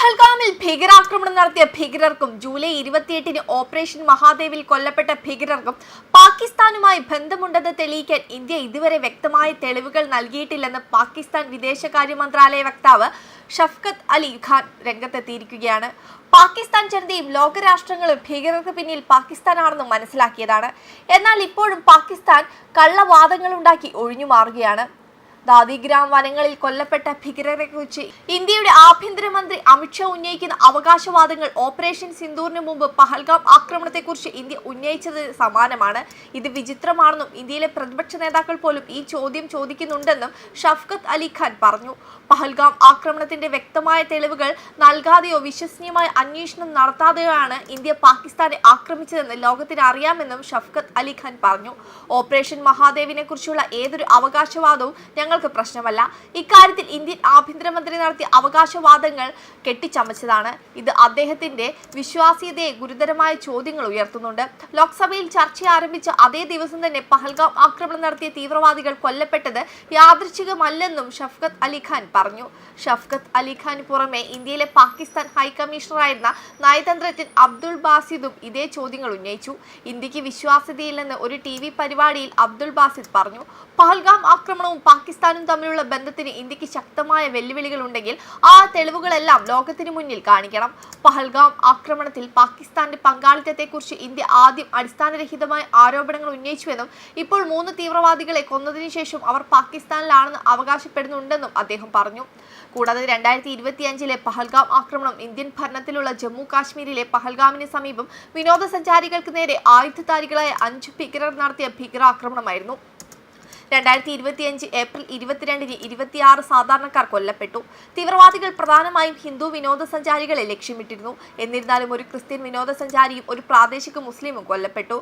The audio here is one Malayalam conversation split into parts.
പഹൽഗാമിൽ ഭീകരാക്രമണം നടത്തിയ ഭീകരർക്കും ജൂലൈ ഇരുപത്തിയെട്ടിന് ഓപ്പറേഷൻ മഹാദേവിൽ കൊല്ലപ്പെട്ട ഭീകരർക്കും പാകിസ്ഥാനുമായി ബന്ധമുണ്ടെന്ന് തെളിയിക്കാൻ ഇന്ത്യ ഇതുവരെ വ്യക്തമായ തെളിവുകൾ നൽകിയിട്ടില്ലെന്ന് പാകിസ്ഥാൻ വിദേശകാര്യ മന്ത്രാലയ വക്താവ് ഷഫ്കത്ത് അലി ഖാൻ രംഗത്തെത്തിയിരിക്കുകയാണ്. പാകിസ്ഥാൻ ജനതയും ലോകരാഷ്ട്രങ്ങളും ഭീകരർക്ക് പിന്നിൽ പാകിസ്ഥാനാണെന്ന് മനസ്സിലാക്കിയതാണ്. എന്നാൽ ഇപ്പോഴും പാകിസ്ഥാൻ കള്ളവാദങ്ങളുണ്ടാക്കി ഒഴിഞ്ഞു മാറുകയാണ് ദാദിഗ്രാം വനങ്ങളിൽ കൊല്ലപ്പെട്ട ഭീകരരെ കുറിച്ച് ഇന്ത്യയുടെ ആഭ്യന്തരമന്ത്രി അമിത്ഷാ ഉന്നയിക്കുന്ന അവകാശവാദങ്ങൾ ഓപ്പറേഷൻ സിന്ദൂറിന് മുമ്പ് പഹൽഗാം ആക്രമണത്തെക്കുറിച്ച് ഇന്ത്യ ഉന്നയിച്ചത് സമാനമാണ്. ഇത് വിചിത്രമാണെന്നും ഇന്ത്യയിലെ പ്രതിപക്ഷ നേതാക്കൾ പോലും ഈ ചോദ്യം ചോദിക്കുന്നുണ്ടെന്നും ഷഫ്കത്ത് അലി ഖാൻ പറഞ്ഞു. പഹൽഗാം ആക്രമണത്തിന്റെ വ്യക്തമായ തെളിവുകൾ നൽകാതെയോ വിശ്വസനീയമായ അന്വേഷണം നടത്താതെയാണ് ഇന്ത്യ പാകിസ്ഥാനെ ആക്രമിച്ചതെന്ന് ലോകത്തിന് അറിയാമെന്നും ഷഫ്കത്ത് അലി ഖാൻ പറഞ്ഞു. ഓപ്പറേഷൻ മഹാദേവിനെ കുറിച്ചുള്ള ഏതൊരു അവകാശവാദവും ഞങ്ങൾക്ക് പ്രശ്നമല്ല. ഇക്കാര്യത്തിൽ ഇന്ത്യൻ ആഭ്യന്തരമന്ത്രി നടത്തിയ അവകാശവാദങ്ങൾ കെട്ടിച്ചമച്ചതാണ്. ഇത് അദ്ദേഹത്തിന്റെ വിശ്വാസ്യതയെ ഗുരുതരമായ ചോദ്യങ്ങൾ ഉയർത്തുന്നുണ്ട്. ലോക്സഭയിൽ ചർച്ച ആരംഭിച്ച അതേ ദിവസം തന്നെ പഹൽഗാം ആക്രമണം നടത്തിയ തീവ്രവാദികൾ കൊല്ലപ്പെട്ടത് യാദൃച്ഛികമല്ലെന്നും ഷഫ്കത്ത് അലിഖാൻ പറഞ്ഞു. ഷഫ്കത്ത് അലി ഖാന് പുറമെ ഇന്ത്യയിലെ പാകിസ്ഥാൻ ഹൈക്കമ്മീഷണറായിരുന്ന നയതന്ത്രജ്ഞൻ അബ്ദുൾ ബാസിദും ഇതേ ചോദ്യങ്ങൾ ഉന്നയിച്ചു. ഇന്ത്യയ്ക്ക് വിശ്വാസ്യതയില്ലെന്ന് ഒരു ടി പരിപാടിയിൽ അബ്ദുൾ ബാസിദ് പറഞ്ഞു. പഹൽഗാം ആക്രമണവും പാകിസ്ഥാനും തമ്മിലുള്ള ബന്ധത്തിന് ഇന്ത്യയ്ക്ക് ശക്തമായ വെല്ലുവിളികൾ ഉണ്ടെങ്കിൽ ആ തെളിവുകളെല്ലാം ലോകത്തിന് മുന്നിൽ കാണിക്കണം. പഹൽഗാം ആക്രമണത്തിൽ പാകിസ്ഥാന്റെ പങ്കാളിത്തത്തെക്കുറിച്ച് ഇന്ത്യ ആദ്യം അടിസ്ഥാനരഹിതമായ ആരോപണങ്ങൾ ഉന്നയിച്ചുവെന്നും ഇപ്പോൾ മൂന്ന് തീവ്രവാദികളെ കൊന്നതിനു ശേഷം അവർ പാകിസ്ഥാനിലാണെന്ന് അവകാശപ്പെടുന്നുണ്ടെന്നും അദ്ദേഹം പറഞ്ഞു. കൂടാതെ രണ്ടായിരത്തി ഇരുപത്തിയഞ്ചിലെ പഹൽഗാം ആക്രമണം ഇന്ത്യൻ ഭരണത്തിലുള്ള ജമ്മു കാശ്മീരിലെ പഹൽഗാമിന് സമീപം വിനോദസഞ്ചാരികൾക്ക് നേരെ ആയുധധാരികളായ അഞ്ച് ഭീകരർ നടത്തിയ ഭീകരാക്രമണമായിരുന്നു. രണ്ടായിരത്തി ഇരുപത്തിയഞ്ച് ഏപ്രിൽ ഇരുപത്തിരണ്ടിന് ഇരുപത്തിയാറ് സാധാരണക്കാർ കൊല്ലപ്പെട്ടു. തീവ്രവാദികൾ പ്രധാനമായും ഹിന്ദു വിനോദസഞ്ചാരികളെ ലക്ഷ്യമിട്ടിരുന്നു. എന്നിരുന്നാലും ഒരു ക്രിസ്ത്യൻ വിനോദസഞ്ചാരിയും ഒരു പ്രാദേശിക മുസ്ലിമും കൊല്ലപ്പെട്ടു.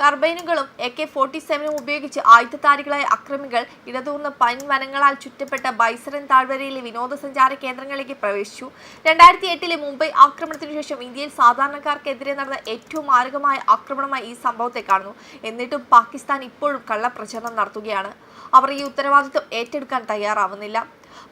കർബൈനുകളും എ കെ ഫോർട്ടി സെവനും ഉപയോഗിച്ച് ആയുധധാരികളായ അക്രമികൾ ഇടതൂർന്ന പൈൻ വനങ്ങളാൽ ചുറ്റപ്പെട്ട ബൈസറൻ താഴ്വരയിലെ വിനോദസഞ്ചാര കേന്ദ്രങ്ങളിലേക്ക് പ്രവേശിച്ചു. രണ്ടായിരത്തി എട്ടിലെ മുംബൈ ആക്രമണത്തിനു ശേഷം ഇന്ത്യയിൽ സാധാരണക്കാർക്കെതിരെ നടന്ന ഏറ്റവും മാരകമായ ആക്രമണമായി ഈ സംഭവത്തെ കാണുന്നു. എന്നിട്ടും പാകിസ്ഥാൻ ഇപ്പോഴും കള്ളപ്രചരണം നടത്തുകയാണ്. അവർ ഈ ഉത്തരവാദിത്വം ഏറ്റെടുക്കാൻ തയ്യാറാവുന്നില്ല.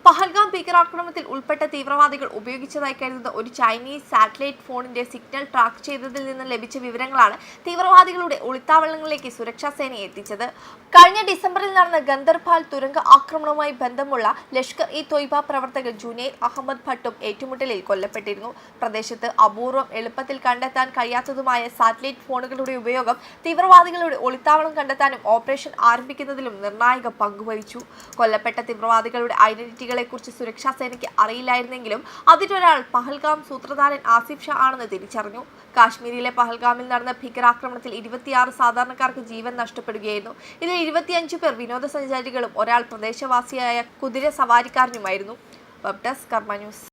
പഹൽഗാം ഭീകരാക്രമണത്തിൽ ഉൾപ്പെട്ട തീവ്രവാദികൾ ഉപയോഗിച്ചതായി കരുതുന്ന ഒരു ചൈനീസ് സാറ്റലൈറ്റ് ഫോണിന്റെ സിഗ്നൽ ട്രാക്ക് ചെയ്തതിൽ നിന്ന് ലഭിച്ച വിവരങ്ങളാണ് തീവ്രവാദികളുടെ ഒളിത്താവളങ്ങളിലേക്ക് സുരക്ഷാ സേന എത്തിച്ചത്. കഴിഞ്ഞ ഡിസംബറിൽ നടന്ന ഗന്ദർഭാൽ തുരങ്ക ആക്രമണവുമായി ബന്ധമുള്ള ലഷ്കർ ഇ തൊയ്ബ പ്രവർത്തകൻ ജുനൈദ് അഹമ്മദ് ഭട്ടും ഏറ്റുമുട്ടലിൽ കൊല്ലപ്പെട്ടിരുന്നു. പ്രദേശത്ത് അപൂർവം എളുപ്പത്തിൽ കണ്ടെത്താൻ കഴിയാത്തതുമായ സാറ്റലൈറ്റ് ഫോണുകളുടെ ഉപയോഗം തീവ്രവാദികളുടെ ഒളിത്താവളം കണ്ടെത്താനും ഓപ്പറേഷൻ ആരംഭിക്കുന്നതിലും നിർണായക പങ്കുവഹിച്ചു. കൊല്ലപ്പെട്ട തീവ്രവാദികളുടെ ഐഡന്റിറ്റികളെക്കുറിച്ച് സുരക്ഷാ സേനയ്ക്ക് അറിയില്ലായിരുന്നെങ്കിലും അതിലൊരാൾ പഹൽഗാം സൂത്രധാരൻ ആസിഫ് ഷാ ആണെന്ന് തിരിച്ചറിഞ്ഞു. കാശ്മീരിലെ പഹൽഗാമിൽ നടന്ന ഭീകരാക്രമണത്തിൽ ഇരുപത്തിയാറ് സാധാരണക്കാർക്ക് ജീവൻ നഷ്ടപ്പെടുകയായിരുന്നു. ഇതിൽ ഇരുപത്തിയഞ്ച് പേർ വിനോദസഞ്ചാരികളും ഒരാൾ പ്രദേശവാസിയായ കുതിര സവാരിക്കാരനുമായിരുന്നു. Web desk Karma news.